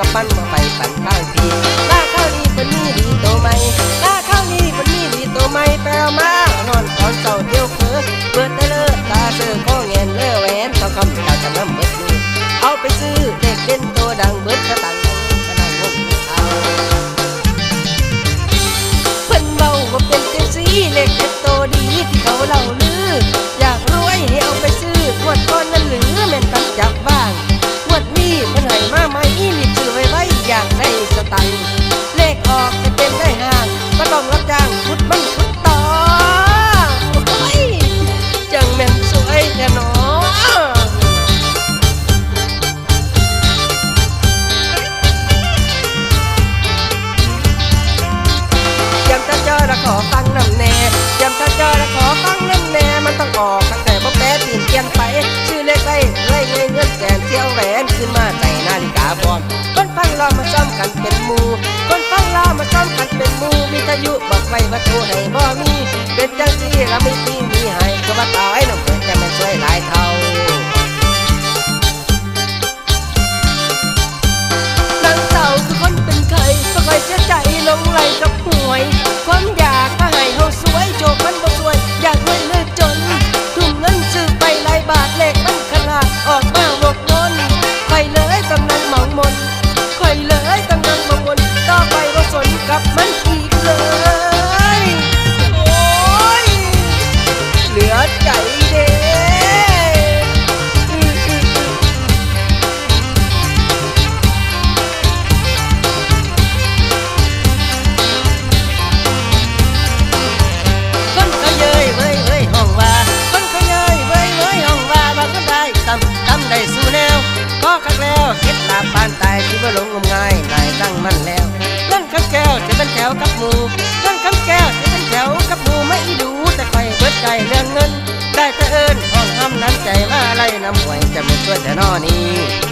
กับมันมาไปปั่นข้างทีลาข้าวนี้คนนี้ดีโตไหมลาข้าวนี้คนนี้ดีโตไหมแปลมานอนตอนเศร้าเที่ยวเพ้อเปิดได้เลิศตาเสือข้อเงินเลื่อแหวนทองคำเรวจะน้ำเบิดมือเอาไปซื้อเด็กเล่นโตดังเบิดกระตังกระดังงงเอาเพิ่นเบาว่าเป็นเจสีเล็กเล็กโตดีที่เขาเล่าลือ อยากรวยให้เอาไปซื้อขวดก้อนนั้นหรือแม่นตันจับ อแล้วขอฟังน้ำแน่ยำถ้าเจอแล้วขอฟังน้ำแน่มันต้องออกตั้งแต่บ่แปรตีนเปลี่ยนไปชื่อเล็กได้เรื่อยเงินเงินแสนเที่ยวแหวนขึ้นมาใส่นาฬิกาบอมคนฟังเรามาซ้ำกันเป็นมูคนฟังเรามาซ้ำกันเป็นมูมีทายุบอกไว้ว่าโทรให้บ่มีเป็นจังซี่เราไม่มีมีให้ก็ว่าตายน้องเพิ่นจะไม่ช่วยหลายเท่านางเต่าคือคนเป็นไข่ก็คอยเสียใจลงไหลกับหวยความ กมันบ่สวย อยากรวยเลยจน ทุ่มเงินซื้อไปหลายบาทเลขมันขนาดออกมาวกมนคอยเลยตำลังหมองมนคอยเลยตำลังหมองมนต่อไปบ่สนกับมัน ทำได้สู่แนวก็คักแล้วเก็ดลาบปานตายที่ว่าหลงงมงายนายตั้งมันแล้วนั่นคำแก้วจะเป็นแถวกับหมูนั่นคำแก้วจะเป็นแถวกับหมูไม่ดูแต่คอยเบิดใจเรื่องเงิน ได้แต่เอิญห้องห้ำน้ำใจมาไรน้ำหวยจะไม่ช่วยแต่นอนี้